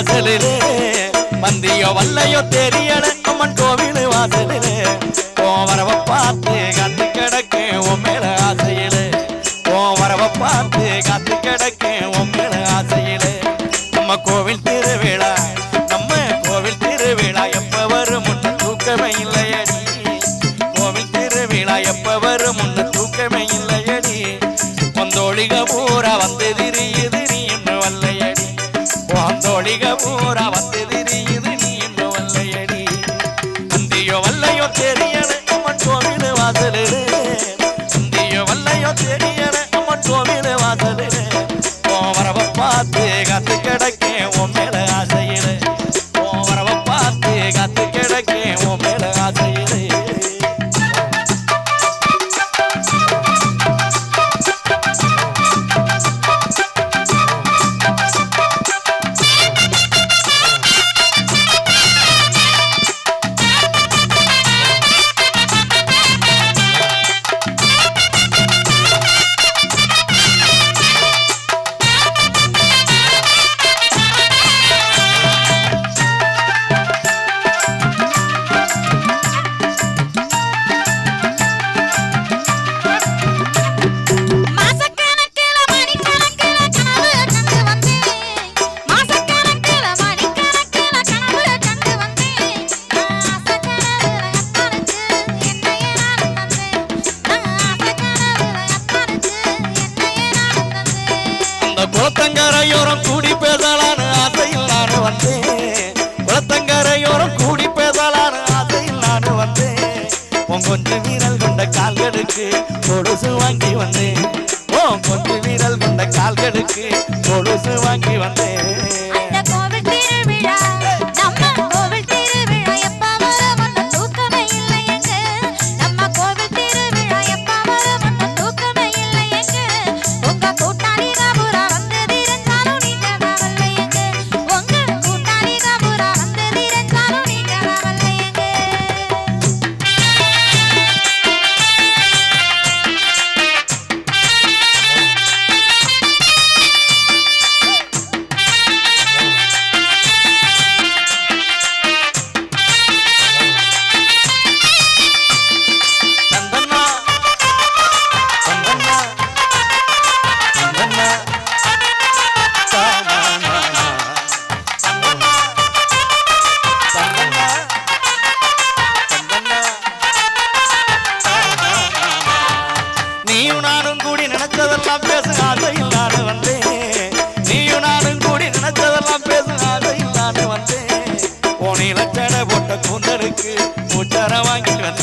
வாசலிலே. மந்தியோ வல்லையோ தெரியல அம்மன் கோவில் வாசலிலே. உன் பார்த்து காத்து கிடக்கு உன் மேல ஆசையிலே. உன் பார்த்து காத்து கிடக்கு உன் மேல ஆசையிலே. நம்ம கோவில் திருவிழா நம்ம கோவில் திருவிழா எப்ப வரும் முன்னு தூக்கமே இல்லை. பொந்தோழிக பூரா வந்து திரியுது நீ இன்னும் வல்லையடி. அந்தியோ வல்லையோ தெரிய அம்மன் கோவில் வாசலிலே. அந்தியோ வல்லையோ தெரிய அம்மன் கோவில் வாசலிலே. உன் பார்த்து கத்து கிடக்கு அந்த குளத்தங்கரையோரம் கூடி பேசலான்னு ஆசையில் நான் வந்தேன். குளத்தங்கரையோரம் கூடி பேசலான்னு ஆசையில் நான் வந்தேன். உன் கொஞ்சம் வீரல் கொண்ட கால்களுக்கு கொலுசு வாங்கி வந்தேன். உன் கொஞ்சம் வீரல் கொண்ட கால்களுக்கு கொலுசு வாங்கி வந்தேன்.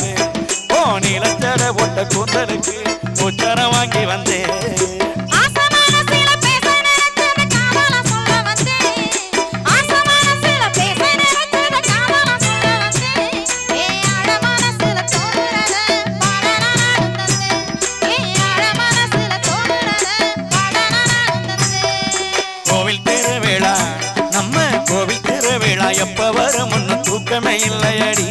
தந்தேன் ஏ ஆழமான சில தோணுறத பாடனா நானும் தந்தேன் கோவில் திருவிழா நம்ம கோவில் திருவிழா எப்ப வரும்? தூக்கமே இல்லையடி.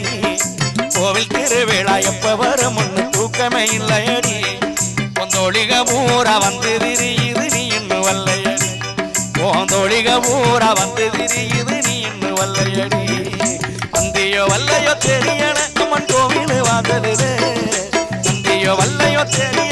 கோவில் திருவிழா எப்ப வரும் ஒண்ணு தூக்கமே இல்லையடி. பொந்தொழிக பூரா வந்து திரியுது நீ இன்னும் வல்லையடி போந்தொழிக பூரா வந்து திரியுது நீ இன்னும் வல்லையடி. வந்தியோ வல்லையோ தெரியல அம்மன் கோவில் வாசலுது வந்தியோ வல்லையோ தெரிய